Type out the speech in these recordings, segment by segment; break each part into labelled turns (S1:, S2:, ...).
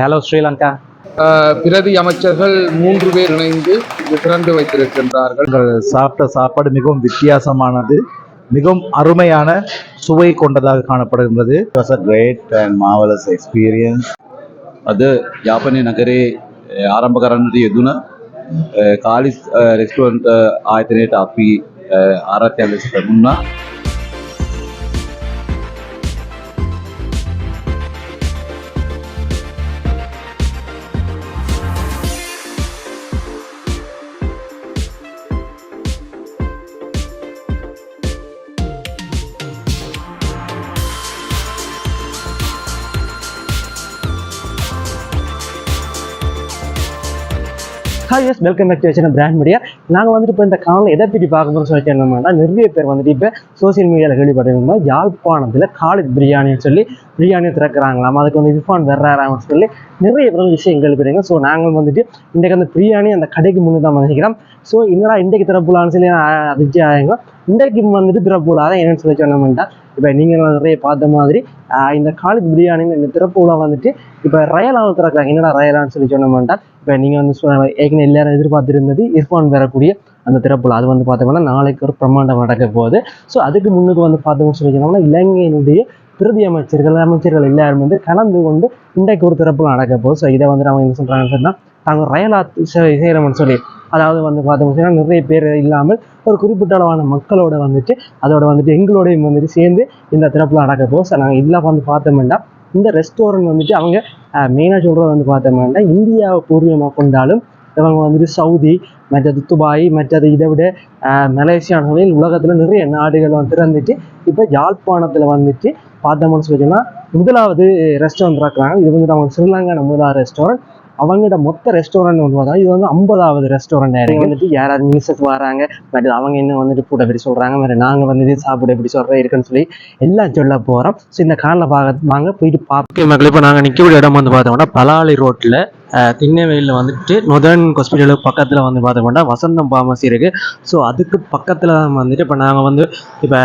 S1: Hello Sri Lanka
S2: ஆஹ் பிரதி அமைச்சர்கள் மூன்று பேர் இணைந்து இது திறந்து வைத்திருக்கின்றார்கள்
S3: நாங்கள் சாப்பிட்ட சாப்பாடு மிகவும் வித்தியாசமானது மிகவும் அருமையான சுவை கொண்டதாக காணப்படுகின்றது
S4: It was a great and marvelous experience. අද යාපනය නගරේ අ, ආරම්භ කරන්නට යෙදුන අ, කාලිස් රෙස්ටුවන්ට ආයතනයට අපි අ, ආරාධනයක් ලෙස පැමුණා.
S1: hi yes welcome back to வச்சு பிராண்ட் மீடியா நாங்கள் வந்துட்டு இப்போ இந்த காலையில் எதை பற்றி பார்க்க போகிறோம் சொல்லி என்னமாட்டா நிறைய பேர் வந்துட்டு இப்போ சோசியல் மீடியாவில் கேள்விப்பட்டிருந்தோம் யாழ்ப்பாணத்தில் காலேஜ் பிரியாணின்னு சொல்லி பிரியாணி திறக்கிறாங்களாம். அதுக்கு வந்து இர்ஃபான் வர்றாரான்னு சொல்லி நிறைய பேர் விஷயம் கேள்விப்படுங்க ஸோ நாங்கள் வந்துட்டு இன்றைக்கு அந்த பிரியாணி அந்த கடைக்கு முன்னே தான் வந்துக்கிறோம் ஸோ என்னடா இன்றைக்கு திறப்புலான்னு சொல்லி அதிர்ச்சி ஆகுங்க இன்றைக்கு வந்துட்டு திறப்புலா தான் என்னன்னு சொல்லி சொன்னோம்னா இப்போ நீங்கள் நிறைய பார்த்த மாதிரி இந்த காலேஜ் பிரியாணின்னு இந்த திறப்புலா வந்துட்டு இப்போ ரயலாவில் திறக்கிறாங்க. என்னடா ரயலான்னு சொல்லி சொன்னோம்னா இப்போ நீங்கள் வந்து சொன்ன- ஏற்கனவே எல்லாரும் எதிர்பார்த்திருந்தது இர்ஃபான் வரக்கூடிய அந்த திறப்புல அது வந்து பார்த்தோம்னா நாளைக்கு ஒரு பிரம்மாண்டம் நடக்க போகுது. ஸோ அதுக்கு முன்னுக்கு வந்து பார்த்தோம்னு சொல்லி சொன்னோம்னா இலங்கையினுடைய பிரதி அமைச்சர்கள் அமைச்சர்கள் எல்லாரும் வந்து கலந்து கொண்டு இன்றைக்கு ஒரு திறப்புல நடக்க போகுது. ஸோ இதை வந்து அவங்க என்ன சொல்கிறாங்கன்னு சொன்னால் நாங்கள் ரயலா செய்கிறோம்னு சொல்லி அதாவது வந்து பார்த்தோம்னா நிறைய பேர் இல்லாமல் ஒரு குறிப்பிட்ட அளவான மக்களோட வந்துட்டு அதோட வந்துட்டு எங்களோடையும் வந்துட்டு சேர்ந்து இந்த திறப்பில் நடக்கப்போ சார் ஸோ நாங்கள் இதெல்லாம் வந்து பார்த்தோம்னா இந்த ரெஸ்டாரண்ட் வந்துட்டு அவங்க மெயினாக சொல்கிறது வந்து பார்த்தோம்னா இந்தியாவை பூர்வீகமாக கொண்டாலும் இவங்க வந்துட்டு சவுதி மற்றது துபாய் மற்றது இதை விட மலேசியான மலேசியான்னு உலகத்தில் நிறைய நாடுகள் வந்து திறந்துட்டு இப்போ யாழ்ப்பாணத்தில் வந்துட்டு பார்த்தோம்னு சொல்லி முதலாவது ரெஸ்டாரண்ட் இருக்கிறாங்க இது வந்துட்டு அவங்க ஸ்ரீலங்கான முதலாவது ரெஸ்டாரண்ட் அவங்களோட மொத்த ரெஸ்டாரண்ட் வந்து பார்த்தா இது வந்து ஐம்பதாவது ரெஸ்டாரண்ட் இருக்கு வந்துட்டு யாராவது மினிஸ்டர்ஸ் வராங்க பட் அவங்க என்ன வந்துட்டு கூட எப்படி சொல்றாங்க மாதிரி நாங்கள் வந்துட்டு சாப்பிட எப்படி சொல்கிறோம் இருக்குன்னு சொல்லி எல்லாம் சொல்ல போகிறோம் ஸோ இந்த காலில் பார்க்க வாங்க போயிட்டு பார்க்க மக்கள் இப்போ நாங்கள் நிற்கக்கூடிய இடம் வந்து பார்த்தோம்னா பலாலி ரோட்டில் திண்ணவேலியில் வந்துட்டு நொதர்ன் ஹாஸ்பிட்டலுக்கு பக்கத்தில் வந்து பார்த்தோம்னா வசந்தம் ஃபார்மசி இருக்குது ஸோ அதுக்கு பக்கத்தில் வந்துட்டு இப்போ நாங்கள் வந்து இப்போ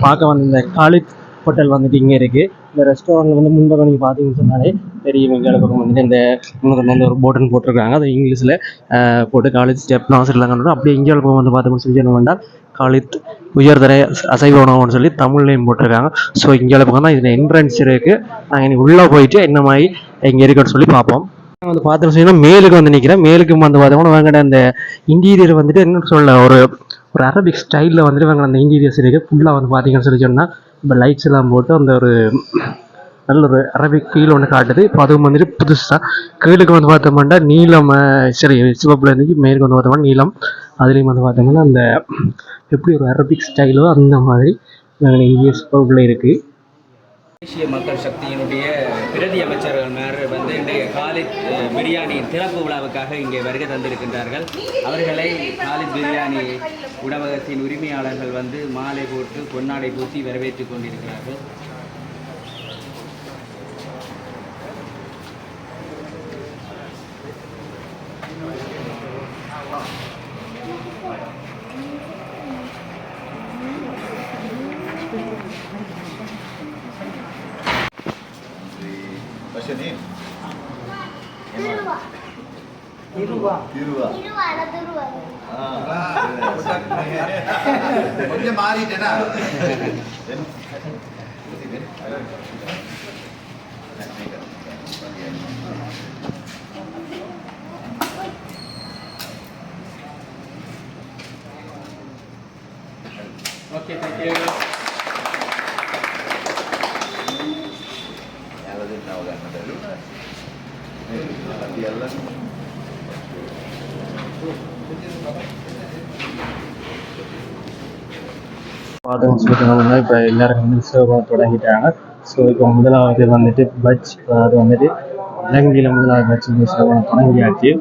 S1: பார்க்க வந்து இந்த காலித் ஹோட்டல் வந்துட்டு இங்கே இருக்குது இந்த ரெஸ்டாரண்ட் வந்து முன்பாக நீங்கள் பார்த்தீங்கன்னு சொன்னாலே பெரிய வெங்காய பக்கம் வந்துட்டு இந்த முன்னூறு வந்து ஒரு போர்டுன்னு போட்டிருக்காங்க. அது இங்கிலீஷில் போட்டு காலேஜ் ஸ்டெப் நாசிரிலாங்கன்னு அப்படியே இங்கே பக்கம் வந்து பார்த்தோம்னு சொல்லி சொன்னோம்னா காலித் உயர்தர அசைவ உணவுன்னு சொல்லி தமிழ்லையும் போட்டிருக்காங்க. ஸோ இங்கே பக்கம் தான் இதில் என்ட்ரன்ஸ் இருக்குது நாங்கள் இனி உள்ளே போயிட்டு என்ன மாதிரி இங்கே இருக்குன்னு சொல்லி பார்ப்போம். வந்து பார்த்தோம்னு சொன்னா மேலுக்கு வந்து நிற்கிறேன் மேலுக்கு வந்து பார்த்தோம்னா வாங்கட அந்த இன்டீரியர் வந்துட்டு என்ன சொல்ல ஒரு ஒரு அரபிக் ஸ்டைலில் வந்துட்டு வாங்க அந்த இன்டீரியர்ஸ் இருக்குது ஃபுல்லாக வந்து பார்த்தீங்கன்னு சொல்லி சொன்னால் இப்போ லைட்ஸ் எல்லாம் போட்டு அந்த ஒரு நல்ல ஒரு அரபிக் ஃபீல் ஒன்று காட்டுது. இப்போ அதுவும் வந்துட்டு புதுசாக கீழுக்கு வந்து பார்த்தோம்னா நீளம் சரி சிவப்புல இருந்துச்சு மேலுக்கு வந்து பார்த்தோம்னா நீளம். அதுலேயும் வந்து பார்த்தோம்னா அந்த எப்படி ஒரு அரபிக் ஸ்டைலோ அந்த மாதிரி இந்திய சிவப்புல இருக்குது
S5: தேசிய மக்கள் சக்தியினுடைய பிரதி அமைச்சர்கள் மேர் வந்து இன்றைய காலித் பிரியாணி திறப்பு விழாவுக்காக இங்கே வருகை தந்திருக்கின்றார்கள். அவர்களை காலித் பிரியாணி உணவகத்தின் உரிமையாளர்கள் வந்து மாலை போட்டு பொன்னாடை பூசி வரவேற்றுக் கொண்டிருக்கிறார்கள்.
S6: கொஞ்சம் மாறிட்டேனா?
S1: பார்த்தோம்னு சொல்லிட்டோம்னா இப்போ எல்லாரும் வந்து சர்வ் பண்ண தொடங்கிட்டாங்க. ஸோ இப்போ முதலாவது வந்துட்டு பட்ஜ் அதாவது வந்துட்டு இலங்கையில் முதலாவது பட்ஜ் வந்து சர்வ் பண்ண தொடங்கியாச்சு.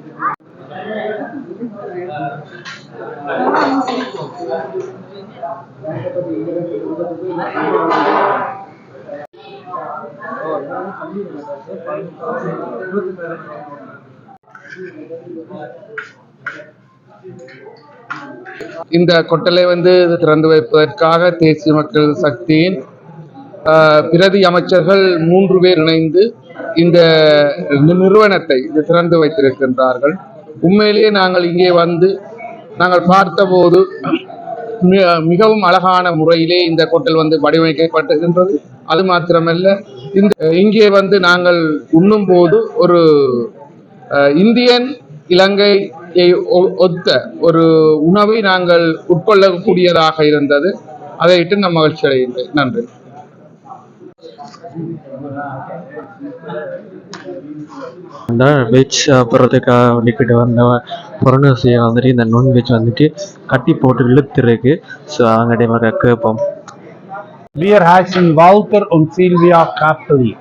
S2: இந்த கொட்டலை வந்து திறந்து வைப்பதற்காக தேசிய மக்கள் சக்தியின் பிரதி அமைச்சர்கள் மூன்று பேர் இணைந்து இந்த நிறுவனத்தை இது திறந்து வைத்திருக்கின்றார்கள். உண்மையிலேயே நாங்கள் இங்கே வந்து நாங்கள் பார்த்தபோது மிகவும் அழகான முறையிலே இந்த கொட்டல் வந்து வடிவமைக்கப்பட்டிருக்கின்றது. அது மாத்திரமல்ல இந்த இங்கே வந்து நாங்கள் உண்ணும் போது ஒரு அஹ், இந்தியன் இலங்கை ஒத்த ஒரு உணவை நாங்கள் உட்கொள்ளக்கூடியதாக இருந்தது. அதை இட்டு நான் மகிழ்ச்சி அடைகின்றேன். நன்றி.
S1: இந்த வெஜ் சாப்பிட்றதுக்காக வந்துக்கிட்டு வந்த புறநூசியை வந்துட்டு இந்த நான்வெஜ் வந்துட்டு கட்டி போட்டு இழுத்துருக்கு. ஸோ அங்கே மாதிரி கேட்போம்.
S7: Wir heißen Walter und Silvia Kappeli.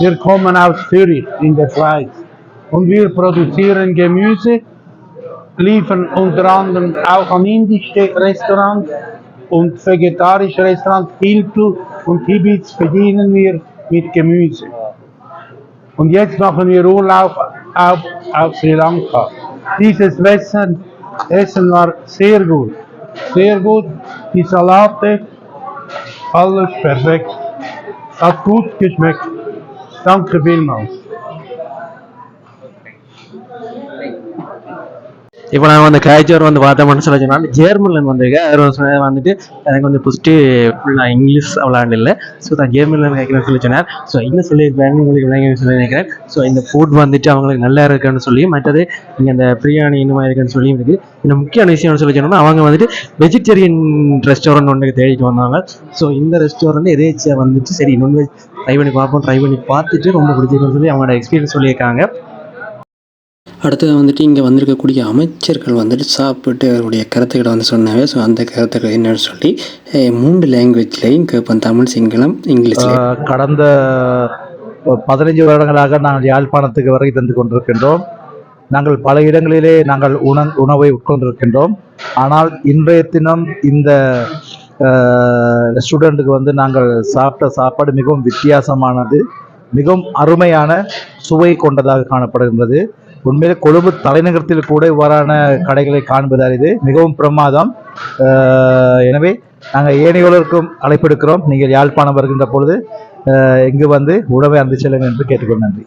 S7: Wir kommen aus Zürich in der Schweiz und wir produzieren Gemüse, liefern unter anderem auch an indische Restaurants und vegetarische Restaurants. Hiltl und Kibitz bedienen wir mit Gemüse. Und jetzt machen wir Urlaub auf, auf Sri Lanka. Dieses Essen, Essen war sehr gut. Sehr gut. Die Salate, alles perfekt. Hat gut geschmeckt. Danke vielmals.
S1: இப்போ நான் வந்து காய்ச்சோர் வந்து பார்த்தோம்னு சொல்ல சொன்னால் ஜெர்மன்லேருந்து வந்திருக்கேன் அவர் வந்து வந்துட்டு எனக்கு வந்து ஃபஸ்ட்டு ஃபுல்லாக இங்கிலீஷ் அவ்வளாண்டு இல்லை. ஸோ தான் ஜெர்மன்லேருந்து கேட்குறேன்னு சொல்லி சொன்னார். ஸோ என்ன சொல்லியிருப்பேன் உங்களுக்கு விளங்கி சொல்லி நினைக்கிறேன் ஸோ இந்த ஃபுட் வந்துட்டு அவங்களுக்கு நல்லா இருக்குன்னு சொல்லி மற்றது இங்கே அந்த பிரியாணி இந்த மாதிரி இருக்குன்னு சொல்லி இருக்குது இந்த முக்கியமான விஷயம்னு சொல்லி சொன்னோம்னா அவங்க வந்துட்டு வெஜிடேரியன் ரெஸ்டாரண்ட் ஒன்றுக்கு தேடிட்டு வந்தாங்க. ஸோ இந்த ரெஸ்டாரண்ட் எதேச்சியாக வந்துட்டு சரி நான்வெஜ் ட்ரை பண்ணி பார்ப்போம் ட்ரை பண்ணி பார்த்துட்டு ரொம்ப பிடிச்சிருக்குன்னு சொல்லி அவங்களோட எக்ஸ்பீரியன்ஸ் சொல்லியிருக்காங்க.
S8: அடுத்தது வந்துட்டு இங்கே வந்திருக்கக்கூடிய அமைச்சர்கள் வந்துட்டு சாப்பிட்டு அவருடைய கருத்துக்களை வந்து சொன்னாவே ஸோ அந்த கருத்துக்கள் என்னன்னு சொல்லி மூன்று லாங்குவேஜ்லையும் கேட்போம் தமிழ் சிங்களம்
S3: இங்கிலீஷ் கடந்த பதினைஞ்சு வருடங்களாக நாங்கள் யாழ்ப்பாணத்துக்கு வருகை தந்து கொண்டிருக்கின்றோம். நாங்கள் பல இடங்களிலே நாங்கள் உண உணவை உட்கொண்டிருக்கின்றோம். ஆனால் இன்றைய தினம் இந்த ரெஸ்டாரண்ட்டுக்கு வந்து நாங்கள் சாப்பிட்ட சாப்பாடு மிகவும் வித்தியாசமானது மிகவும் அருமையான சுவை கொண்டதாக காணப்படுகின்றது. உண்மையிலே கொழும்பு தலைநகரத்தில் கூட இவ்வாறான கடைகளை காண்பது அரிது மிகவும் பிரமாதம் ஆஹ் எனவே நாங்கள் ஏனையோருக்கும் அழைப்பெடுக்கிறோம் நீங்கள் யாழ்ப்பாணம் வருகின்ற பொழுது ஆஹ் இங்கு வந்து உணவை அருந்து செல்லுங்கள் என்று கேட்டுக்கொள்ள நன்றி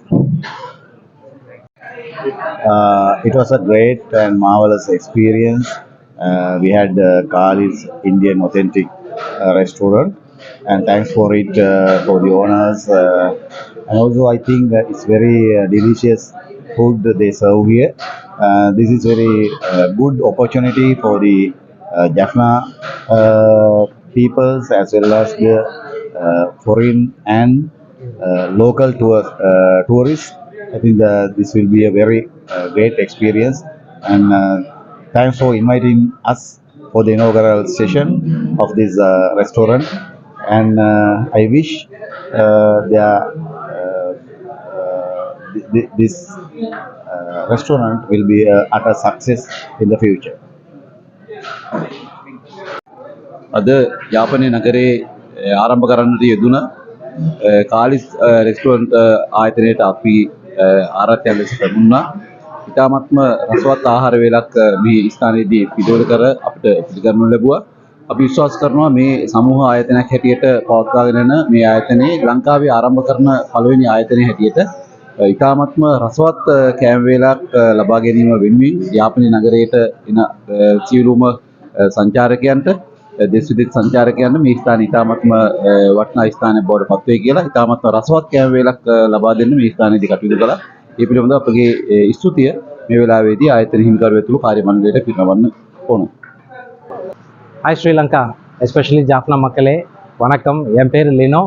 S4: Uh, it was a great and marvelous experience. Uh, we had uh, Kali's Indian authentic uh, restaurant, and thanks for it uh, for the owners. Uh, and also, I think uh, it's very uh, delicious food they serve here. Uh, this is very uh, good opportunity for the uh, Jaffna uh, peoples as well as the uh, foreign and uh, local tour, uh, tourists. I think that this will be a very uh, great experience and uh, thanks for inviting us for the inaugural session of this uh, restaurant and uh, I wish uh, th- th- this uh, restaurant will be uh, at a success in the future. අද යාපනය නගරේ අ, ආරම්භ කරන්නට යෙදුන අ, කාලිස් රෙස්ටුවන්ට ආයතනයට අපි අ, ආරාධ්‍යයක් ලෙස පැමුණා. ඉතාමත්ම රසවත් ආහාර වේලක් අ, මේ ස්ථානයේදී පිළිවෙල කර අපිට පිළිගන්නු ලැබුවා. අපි විශ්වාස කරනවා මේ සමූහ ආයතනයක් හැටියට පවත්වාගෙන යන මේ ආයතනයේ ලංකාවේ ආරම්භ කරන පළවෙනි ආයතනය හැටියට අ, ඉතාමත්ම රසවත් අ, කෑම වේලක් අ, ලබා ගැනීම වෙනුවෙන් යාපනය නගරයට එන අ, සියලුම අ, සංචාරකයන්ට දෙස් විදෙස් සංචාරකයන්ට මේ ස්ථාන ඉතාමත්ම අ, වටිනා ස්ථානයක් බවට පත් වේ කියලා ඉතාමත්ම රසවත් කෑම වේලක් අ, ලබා දෙන්න මේ ස්ථානයේදී කටයුතු කළා. ඒ පිළිබඳව අපගේ අ, ස්තුතිය මේ වෙලාවේදී ආයතන හිමිකරු ඇතුළු කාර්ය මණ්ඩලයට පිරිනමන්න ඕන.
S9: ஹாய் ஸ்ரீலங்கா எஸ்பெஷலி ஜாஃப்னா மக்களே வணக்கம் என் பேர் Lino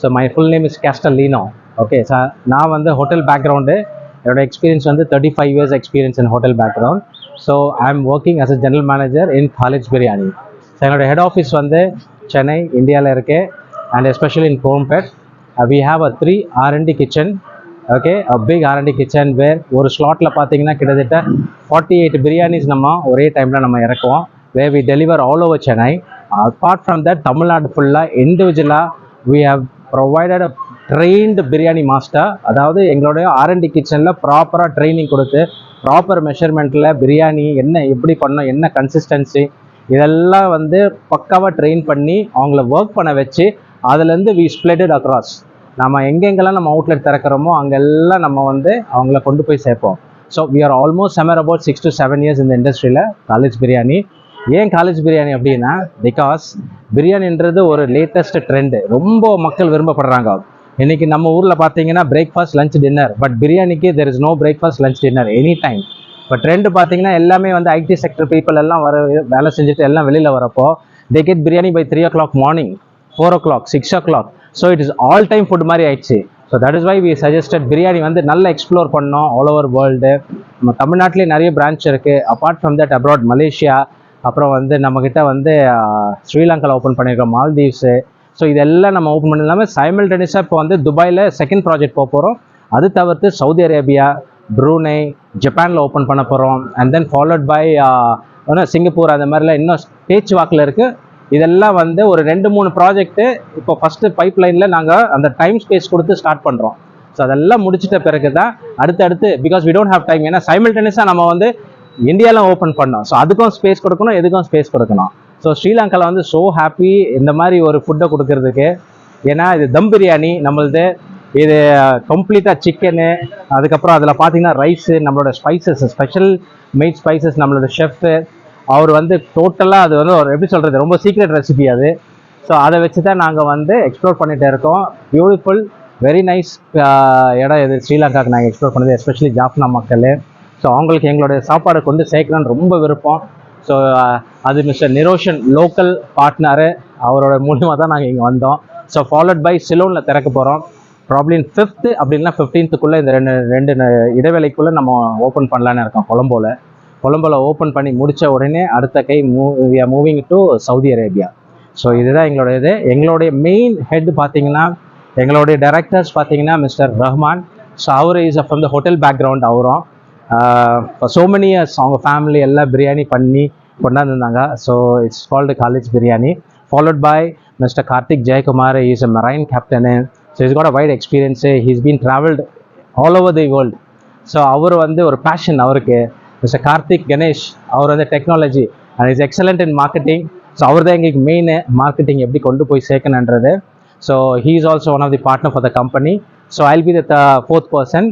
S9: so my full name is Castel Lino okay sir நான் வந்து ஹோட்டல் பேக்ரவுண்டு என்னோட எக்ஸ்பீரியன்ஸ் வந்து thirty five years experience in hotel background so I am working as a general manager in College Biryani so என்னோட head office வந்து சென்னை இந்தியாவில் இருக்கு. And especially in Coimbatore we have a three R and D kitchen okay big R and D kitchen where ஒரு ஸ்லாட்டில் பார்த்தீங்கன்னா கிட்டத்தட்ட forty eight biryanis நம்ம ஒரே டைமில் நம்ம இறக்குவோம். We we deliver all over Chennai apart from that Tamil Nadu ஃபுல்லாக இண்டிவிஜுவலாக we have provided a trained biryani master அதாவது எங்களுடைய ஆர்என்டி கிச்சனில் ப்ராப்பராக ட்ரைனிங் கொடுத்து ப்ராப்பர் மெஷர்மெண்ட்டில் பிரியாணி என்ன எப்படி பண்ணணும் என்ன கன்சிஸ்டன்சி இதெல்லாம் வந்து பக்காவாக ட்ரெயின் பண்ணி அவங்கள ஒர்க் பண்ண வச்சு அதுலேருந்து வி ஸ்ப்ளெட்டட் அக்ராஸ் நம்ம எங்கெங்கெல்லாம் நம்ம அவுட்லெட் திறக்கிறோமோ அங்கெல்லாம் நம்ம வந்து அவங்கள கொண்டு போய் சேர்ப்போம். So we are almost செமர் about six to seven years இந்த இண்டஸ்ட்ரியில் காலேஜ் பிரியாணி ஏன் காலேஜ் பிரியாணி அப்படின்னா பிகாஸ் பிரியாணின்றது ஒரு லேட்டஸ்ட் ட்ரெண்டு ரொம்ப மக்கள் விரும்பப்படுறாங்க. இன்னைக்கு நம்ம ஊரில் பார்த்தீங்கன்னா பிரேக்ஃபாஸ்ட் லஞ்ச் டின்னர் பட் பிரியாணிக்கு there is no breakfast lunch dinner any time இப்போ ட்ரெண்டு பார்த்தீங்கன்னா எல்லாமே வந்து ஐடி செக்டர் பீப்புள் எல்லாம் வர வேலை செஞ்சுட்டு எல்லாம் வெளியில் வரப்போ they get biryani by three o'clock morning four o'clock six o'clock so it is all time food மாதிரி ஆயிடுச்சு. So that is why we suggested biryani வந்து நல்லா எக்ஸ்ப்ளோர் பண்ணோம் ஆல் ஓவர் வேர்ல்டு நம்ம தமிழ்நாட்டிலே நிறைய பிரான்ச் இருக்குது apart from that abroad Malaysia அப்புறம் வந்து நம்மக்கிட்ட வந்து ஸ்ரீலங்காவில் ஓப்பன் பண்ணியிருக்கோம் மால்தீவ்ஸு ஸோ இதெல்லாம் நம்ம ஓப்பன் பண்ண இல்லாமல் சைமல்டேனியஸாக இப்போ வந்து துபாயில் செகண்ட் ப்ராஜெக்ட் போக போகிறோம் அது தவிர்த்து சவுதி அரேபியா ப்ரூனை ஜப்பானில் ஓப்பன் பண்ண போகிறோம் and then followed by Singapore அந்த மாதிரிலாம் இன்னும் பேச்சு வாக்கில் இருக்குது இதெல்லாம் வந்து ஒரு ரெண்டு மூணு ப்ராஜெக்ட்டு இப்போ ஃபஸ்ட்டு பைப் லைனில் நாங்கள் அந்த டைம் ஸ்பேஸ் கொடுத்து ஸ்டார்ட் பண்ணுறோம் ஸோ அதெல்லாம் முடிச்சிட்ட பிறகு தான் அடுத்தடுத்து because we don't have time ஏன்னா சைமல்டேனியஸாக நம்ம வந்து இந்தியாவில் ஓப்பன் பண்ணோம். ஸோ அதுக்கும் ஸ்பேஸ் கொடுக்கணும் எதுக்கும் ஸ்பேஸ் கொடுக்கணும். ஸோ ஸ்ரீலங்காவில் வந்து ஸோ ஹாப்பி இந்த மாதிரி ஒரு ஃபுட்டை கொடுக்கறதுக்கு. ஏன்னா இது தம் பிரியாணி நம்மளது இது கம்ப்ளீட்டாக சிக்கனு அதுக்கப்புறம் அதில் பார்த்தீங்கன்னா ரைஸு நம்மளோட ஸ்பைசஸ் ஸ்பெஷல் மெயின் ஸ்பைசஸ் நம்மளோட ஷெஃப்பு அவர் வந்து டோட்டலாக அது வந்து ஒரு எப்படி சொல்கிறது ரொம்ப சீக்ரெட் ரெசிபி அது. ஸோ அதை வச்சு தான் நாங்கள் வந்து எக்ஸ்ப்ளோர் பண்ணிகிட்டே இருக்கோம். பியூட்டிஃபுல் வெரி நைஸ் இடம் இது ஸ்ரீலங்காவுக்கு நாங்கள் எக்ஸ்ப்ளோர் பண்ணது எஸ்பெஷலி ஜாஃப்னா மக்கள். ஸோ அவங்களுக்கு எங்களுடைய சாப்பாடு கொண்டு சேர்க்கணும்னு ரொம்ப விருப்பம். ஸோ அது மிஸ்டர் நிரோஷன் லோக்கல் பார்ட்னரு. அவரோட மூலியமாக தான் நாங்கள் இங்கே வந்தோம். ஸோ ஃபாலோட் பை சிலோனில் திறக்க போகிறோம் ப்ராப்ளம் ஃபிஃப்த்து அப்படின்னா ஃபிஃப்டீன்த்துக்குள்ளே இந்த ரெண்டு ரெண்டு இடைவேளைக்குள்ளே நம்ம ஓப்பன் பண்ணலான்னு இருக்கோம் கொலம்போல. கொலம்போல ஓப்பன் பண்ணி முடித்த உடனே அடுத்த கை மூ moving to Saudi Arabia so இதுதான் எங்களோட இது. எங்களுடைய மெயின் ஹெட் பார்த்தீங்கன்னா எங்களுடைய டைரக்டர்ஸ் பார்த்தீங்கன்னா mister Rahman. So our is from the hotel background அவரும். ஸோ மெனி இயர்ஸ் அவங்க ஃபேமிலி எல்லாம் பிரியாணி பண்ணி கொண்டாந்துருந்தாங்க. So it's called College Biryani followed by mister Karthik Jayakumar is a marine captain so is got a wide experience he's been travelled all over the world so அவர் வந்து ஒரு passion அவருக்கு. Mister Karthik Ganesh அவர் வந்து technology and is excellent in marketing so அவர் தான் எங்களுக்கு main marketing எப்படி கொண்டு போய் சேர்க்கணுன்றது so he is also one of the partner for the company so I'll be the fourth person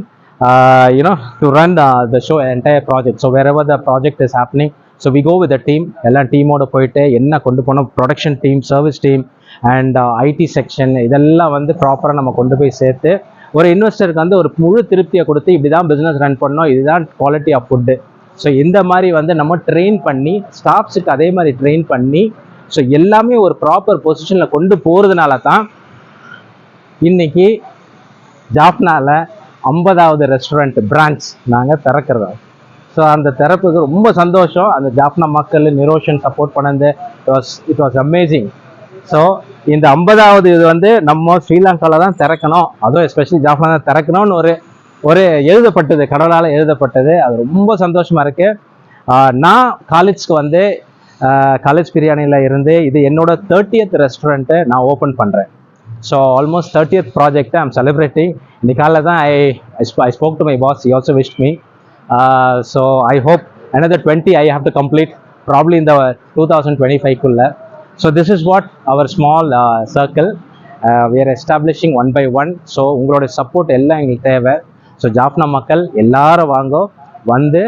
S9: you know to run the show entire project so wherever the project is happening so we go with the team எல்லாம் டீமோட போயிட்டு என்ன கொண்டு போனோம்? Production team service team and IT section இதெல்லாம் வந்து ப்ராப்பராக நம்ம கொண்டு போய் சேர்த்து ஒரு இன்வெஸ்டருக்கு வந்து ஒரு முழு திருப்தியை கொடுத்து இப்படி தான் பிஸ்னஸ் ரன் பண்ணோம். இதுதான் குவாலிட்டி ஆஃப் ஃபுட்டு ஸோ இந்த மாதிரி வந்து நம்ம ட்ரெயின் பண்ணி ஸ்டாஃப்ஸுக்கு அதே மாதிரி ட்ரெயின் பண்ணி ஸோ எல்லாமே ஒரு ப்ராப்பர் பொசிஷனில் கொண்டு போகிறதுனால தான் இன்னைக்கு ஜாஃப்னால ஐம்பதாவது ரெஸ்டாரண்ட் பிரான்ச் நாங்கள் திறக்கிறதா? ஸோ அந்த தெரப்புக்கு ரொம்ப சந்தோஷம். அந்த ஜாஃப்னா மக்கள் நிரோஷன் சப்போர்ட் பண்ணது. It was it was amazing so இந்த ஐம்பதாவது இது வந்து நம்ம ஸ்ரீலங்காவில் தான் திறக்கணும். அதுவும் எஸ்பெஷலி ஜாஃப்னா தான் திறக்கணும்னு ஒரு ஒரு எழுதப்பட்டது. கடவுளால் எழுதப்பட்டது. அது ரொம்ப சந்தோஷமாக இருக்குது நான் காலேஜ்க்கு வந்து காலேஜ் பிரியாணியில் இருந்து இது என்னோட தேர்ட்டியத் ரெஸ்டாரண்ட்டை நான் ஓப்பன் பண்ணுறேன் ஸோ ஆல்மோஸ்ட் தேர்ட்டியத் ப்ராஜெக்டை ஐம் செலிப்ரேட்டிங் இந்த காலையில் தான் I I spoke to my boss he also wish me so I hope another twenty I have to complete probably இந்த two thousand twenty ஃபைவ்க்குள்ளே so this is what our small circle we establishing one by one so உங்களோட support எல்லாம் எங்களுக்கு தேவை. So Jaffna மக்கள் எல்லாரும் வாங்கோ. வந்து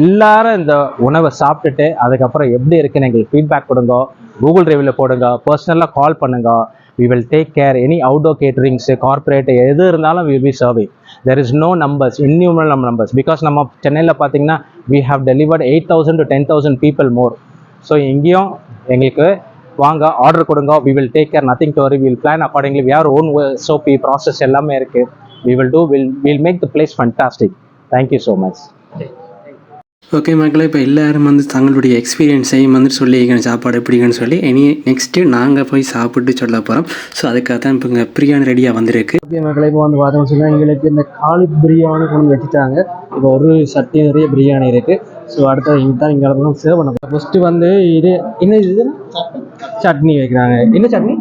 S9: எல்லாரும் இந்த உணவை சாப்பிட்டுட்டு அதுக்கப்புறம் எப்படி இருக்குன்னு எங்களுக்கு ஃபீட்பேக் கொடுங்க. கூகுள் ரிவ்யூவில் போடுங்க. பர்சனலாக கால் பண்ணுங்க. We will take care any outdoor caterings corporate எது இருந்தாலும் will be serving there is no numbers இன்னியூமல் நம்ம நம்பர்ஸ் பிகாஸ் நம்ம சென்னையில் பார்த்தீங்கன்னா we have delivered eight thousand to ten thousand people more so எங்கேயும் எங்களுக்கு வாங்க ஆர்டர் கொடுங்க we will take care nothing to worry will plan accordingly we are own SOP process எல்லாமே இருக்குது we will do will will make the place fantastic thank you so much
S8: okay மக்களே இப்போ எல்லாரும் வந்து தங்களுடைய எக்ஸ்பீரியன்ஸையும் வந்து சொல்லியிருக்கேன் சாப்பாடு எப்படிங்கன்னு சொல்லி இனி நெக்ஸ்ட்டு நாங்கள் போய் சாப்பிட்டு சொல்ல போகிறோம் ஸோ அதுக்காக தான் இப்போ இங்கே பிரியாணி ரெடியாக வந்திருக்கு.
S1: ஓகே மக்களை இப்போ வந்து பார்த்தோம்னு சொன்னால் எங்களுக்கு இந்த காளி பிரியாணி கொண்டு வச்சுட்டாங்க. இப்போ ஒரு சட்டி நிறைய பிரியாணி இருக்குது ஸோ அடுத்தது இங்கே தான் இங்கே தான் சேவ் பண்ண ஃபஸ்ட்டு வந்து இது என்ன இது? சட்னி வைக்கிறாங்க. என்ன சட்னி?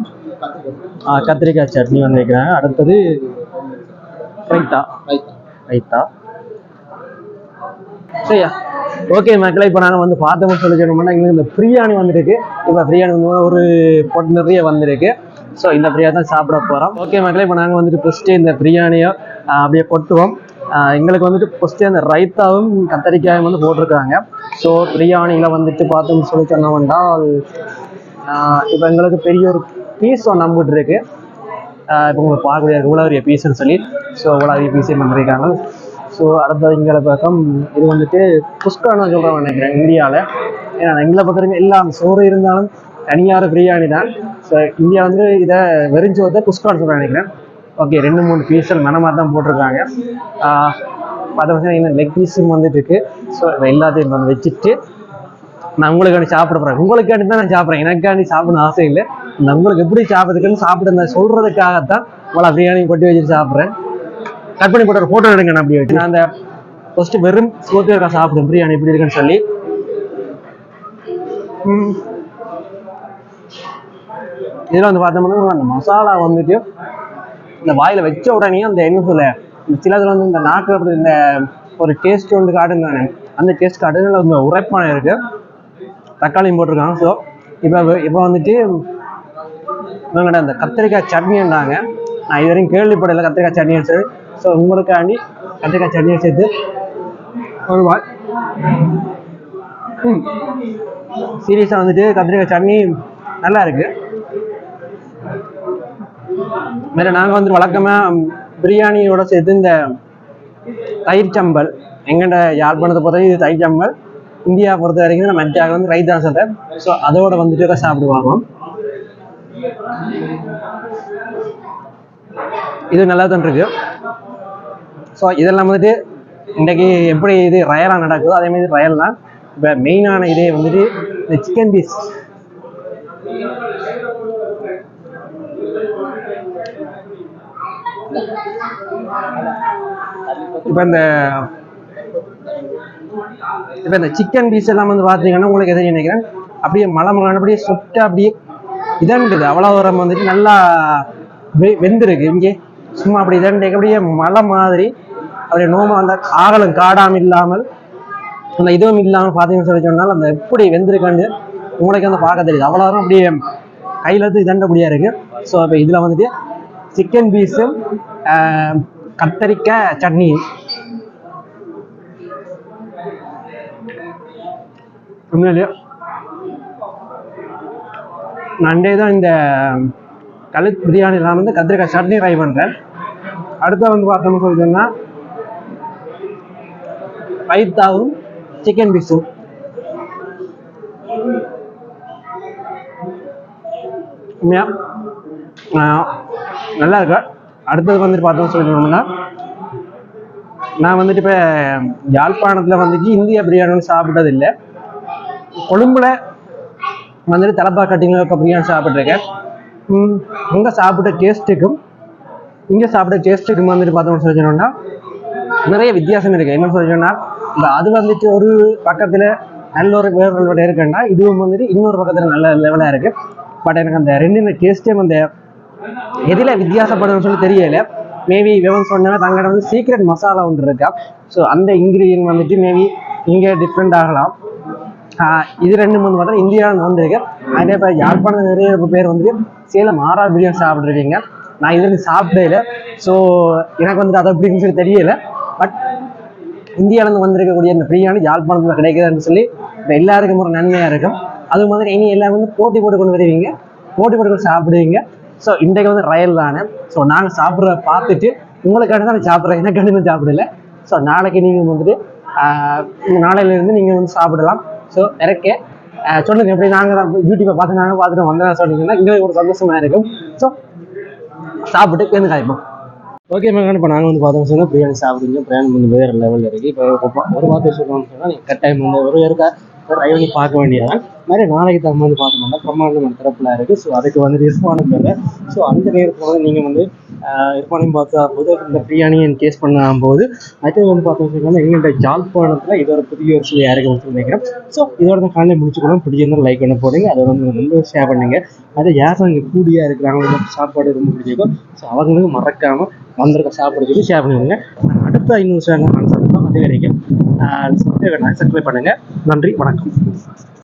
S1: ஆ கத்திரிக்காய் சட்னி வந்து வைக்கிறாங்க. அடுத்தது ரைத்தா ரைத்தா சரியா? ஓகே மக்களை இப்போ நாங்கள் வந்து பார்த்தோம்னு சொல்லி சொன்னோம்னா எங்களுக்கு இந்த பிரியாணி வந்துருக்கு. இப்போ பிரியாணி வந்து ஒரு பொட்டு நிறைய வந்திருக்கு. ஸோ இந்த பிரியாணி தான் சாப்பிட போகிறோம் ஓகே மக்களை இப்போ நாங்கள் வந்துட்டு ஃபஸ்ட்டு இந்த பிரியாணியை அப்படியே கொட்டுவோம். எங்களுக்கு வந்துட்டு ஃபஸ்ட்டு அந்த ரைத்தாவும் கத்தரிக்காயும் வந்து போட்டிருக்காங்க. ஸோ பிரியாணியில் வந்துட்டு பார்த்தோம்னு சொல்லி சொன்னோம்னா இப்போ எங்களுக்கு பெரிய ஒரு பீஸ் ஒன்று நம்பிட்டு இருக்கு. இப்போ உங்களுக்கு பார்க்கக்கூடிய இவ்வளோ பெரிய பீஸ்னு சொல்லி. ஸோ இவ்வளோ பெரிய பீஸே பண்ணிருக்காங்க. ஸோ அடுத்தது இங்கே பக்கம் இது வந்துட்டு புஷ்கான்னு சொல்கிறேன் நினைக்கிறேன் இந்தியாவில் ஏன்னா எங்களை பொறுத்தவரைக்கும் எல்லாம் சோறு இருந்தாலும் தனியார் பிரியாணி தான். ஸோ இந்தியா வந்து இதை வெறிஞ்சோத்தை குஸ்கான்னு சொல்ல நினைக்கிறேன். ஓகே ரெண்டு மூணு பீஸல் மனமாக தான் போட்டிருக்காங்க. பார்த்தா இந்த லெக் பீஸும் வந்துட்டு இருக்கு. ஸோ இதை எல்லாத்தையும் வந்து வச்சுட்டு நான் உங்களுக்காண்டி சாப்பிட போகிறேன் உங்களுக்காண்டி தான் நான் சாப்பிட்றேன். எனக்காண்டி சாப்பிடணும் ஆசை இல்லை. நான் உங்களுக்கு எப்படி சாப்பிட்றதுக்குன்னு சாப்பிட நான் சொல்கிறதுக்காகத்தான் உங்களை பிரியாணி கொட்டி வச்சுட்டு சாப்பிட்றேன். கட் பண்ணி போட்டு ஒரு ஃபோட்டோ எடுங்க நான் அப்படி வச்சு. நான் அந்த ஃபஸ்ட்டு வெறும் சோத்துக்கா சாப்பிடும் பிரியாணி எப்படி இருக்குன்னு சொல்லி. இதில் வந்து பார்த்தோம்னா அந்த மசாலா வந்துட்டு இந்த வாயில் வச்ச உடனே அந்த என்ன சொல்ல இந்த சிலதில் வந்து இந்த நாக்கில் அப்படி இந்த ஒரு டேஸ்ட் வந்து காட்டுங்க அந்த டேஸ்ட் காட்டுல வந்து உரைப்பான இருக்கு. தக்காளியும் போட்டிருக்காங்க. ஸோ இப்போ இப்போ வந்துட்டு இவங்கள்ட்ட அந்த கத்திரிக்காய் சட்னின்றாங்க. நான் இது வரைக்கும் கேள்விப்படலை கத்திரிக்காய் சட்னி சொல்லி. ஸோ உங்களுக்காண்டி கத்திரிக்காய் சட்னியை சேர்த்து ஒரு வாய் ம். சீரியஸாக வந்துட்டு கத்திரிக்காய் சட்னி நல்லா இருக்கு. வேற நாங்கள் வந்து வழக்கமாக பிரியாணியோட சேர்த்து இந்த தயிர் சம்பல். எங்கள்கிட்ட பண்ணதை பொறுத்த இது தயிர் சம்பல். இந்தியா பொறுத்த வரைக்கும் நம்ம மற்ற வந்து ரைஸ் தான் சொல்கிறேன் ஸோ அதோட வந்துட்டு சாப்பிடுவாங்க. இது நல்லா தான் இருக்கு. ஸோ இதெல்லாம் வந்துட்டு இன்றைக்கி எப்படி இது ரயலாக நடக்குதோ அதே மாதிரி ரயல் தான். இப்போ மெயினான இதே வந்துட்டு இந்த சிக்கன் பீஸ் இப்போ இந்த இப்போ இந்த சிக்கன் பீஸ் எல்லாம் வந்து பார்த்தீங்கன்னா உங்களுக்கு எதை நினைக்கிறேன்? அப்படியே மலை மலை அப்படியே சுட்டு அப்படியே இதன்றது அவ்வளோ தூரம் வந்துட்டு நல்லா வெ- வெந்திருக்கு. இங்கே சும்மா அப்படி இதண்டே அப்படியே மலை மாதிரி. அப்படியே நோம அந்த ஆகலும் காடாமல் இல்லாமல் அந்த இதுவும் இல்லாமல் பார்த்தீங்கன்னு சொல்லி சொன்னால் அந்த எப்படி வெந்திருக்கான்னு உங்களுக்கு வந்து பார்க்க தெரியுது. அவ்வளோ தூரம் அப்படியே கையில் எடுத்து இதண்டபடியாக இருக்கு. ஸோ இப்போ இதில் வந்துட்டு சிக்கன் பீஸும் கத்தரிக்காய் சட்னி. உண்மையிலேயே நண்டே தான் இந்த கழுத் பிரியாணிலாம் வந்து கத்திரிக்காய் சட்னி ட்ரை பண்ணுறேன் அடுத்து வந்து பார்த்தோம்னு சொல்லி சொன்னால் ரைத்தாவும் சிக்கன் பீஸும் உண்மையா? நல்லா இருக்கு. அடுத்தது வந்துட்டு பார்த்தோம்னு சொல்லணும்னா நான் வந்துட்டு இப்போ யாழ்ப்பாணத்தில் வந்துட்டு இந்திய பிரியாணி வந்து சாப்பிட்டது இல்லை கொழும்புல வந்துட்டு தலப்பா கட்டிங்க பிரியாணி சாப்பிட்ருக்கேன் அங்கே சாப்பிட்ட டேஸ்ட்டுக்கும் இங்கே சாப்பிட்ட டேஸ்ட்டுக்கும் வந்துட்டு பார்த்தோம்னு சொல்லி சொன்னோம்னா நிறைய வித்தியாசம் இருக்குது என்ன சொல்லி சொன்னால் அது வந்துட்டு ஒரு பக்கத்தில் நல்ல ஒரு வேறு லெவலில் இருக்குன்னா இதுவும் வந்துட்டு இன்னொரு பக்கத்தில் நல்ல லெவலாக இருக்குது பட் எனக்கு அந்த ரெண்டு டேஸ்ட்டே அந்த எதில் வித்தியாசப்படுதுன்னு சொல்லி தெரியலை மேபி இவன் சொன்னால் தங்கிட்ட வந்து சீக்ரெட் மசாலா ஒன்று இருக்கா ஸோ அந்த இன்க்ரீடியன்ட் வந்துட்டு மேபி இங்கே டிஃப்ரெண்ட் ஆகலாம் இது ரெண்டு மூணு பார்த்தா இந்தியாவில் வந்திருக்கு அதே இப்போ யாழ்ப்பாணம் நிறைய பேர் வந்து சேலம் ஆறா பிரியாணி சாப்பிட்ருக்கீங்க நான் இது இல்லை. ஸோ எனக்கு வந்துட்டு அதை எப்படின்னு சொல்லி தெரியல. பட் இந்தியாவிலேருந்து வந்திருக்கக்கூடிய இந்த பிரியாணி யாழ்ப்பாணத்தில் கிடைக்குதுன்னு சொல்லி இப்போ எல்லாருக்கும் ஒரு நன்மையாக இருக்கும். அது மாதிரி இனி எல்லாரும் வந்து போட்டி போட்டு கொண்டு வருவீங்க. போட்டி போட்டு கொண்டு சாப்பிடுவீங்க. ஸோ இன்றைக்கு வந்து ரயல் தானே. ஸோ நாங்கள் சாப்பிட்ற பார்த்துட்டு உங்களுக்காண்டி தான் நான் சாப்பிட்றேன். எனக்கு நான் சாப்பிடல. ஸோ நாளைக்கு நீங்கள் வந்துட்டு நாளையிலேருந்து நீங்கள் வந்து சாப்பிடலாம். ஸோ இறக்க சொல்லுங்கள் எப்படி நாங்கள் தான் யூடியூப்பை பார்த்து நாங்கள் பார்த்துட்டு வந்தேன் சொன்னீங்கன்னா எங்களுக்கு ஒரு சந்தோஷமாக இருக்கும். ஸோ சாப்பிட்டு பேருந்து காய்ப்போம் ஓகே மேம் இப்போ நாங்கள் வந்து பார்த்தோம் சொன்னால் பிரியாணி சாப்பிடுங்க. பிரியாணி வந்து வேறு லெவலில் இருக்குது இப்போ ஒரு பார்த்து சொல்லணும்னு சொன்னால் நீங்கள் கட்டாயம் வந்து ஒரு இருக்கா ட்ரை பண்ணி பார்க்க வேண்டியதான் மாதிரி நாளைக்கு தகுந்த வந்து பார்த்தோம்னா பிரம்மாண்டம் தரப்பில் இருக்குது ஸோ அதுக்கு வந்து இருப்பானும் தேவை. ஸோ அந்த நேரத்தில் வந்து நீங்கள் வந்து இருப்பானையும் பார்த்தா போது இந்த பிரியாணியை டேஸ்ட் பண்ண போது அடுத்தது வந்து பார்த்தோம் சொன்னால் எங்கள்கிட்ட ஜாழ்ப்பாணத்தில் இது ஒரு புதிய ஒரு சுவையாக இருக்குன்னு சொல்லி நினைக்கிறேன் ஸோ இதோட தான் காலையில் முடிச்சுக்கணும். பிடிச்சிருந்தா லைக் பண்ண போடுங்க. அதை வந்து ரொம்ப ஷேர் பண்ணுங்க. அதை யாரும் இங்கே கூடியாக இருக்கிறாங்களோ சாப்பாடு ரொம்ப பிடிச்சிருக்கோ ஸோ அவங்களுக்கு மறக்காமல் வந்திருக்க சாப்பாடு சொல்லி ஷேர் பண்ணிடுங்க அடுத்த ஐநூறு சேனல் நான் அது வரைக்கும் சப்ஸ்கிரைப் பண்ணுங்கள் நன்றி. வணக்கம்.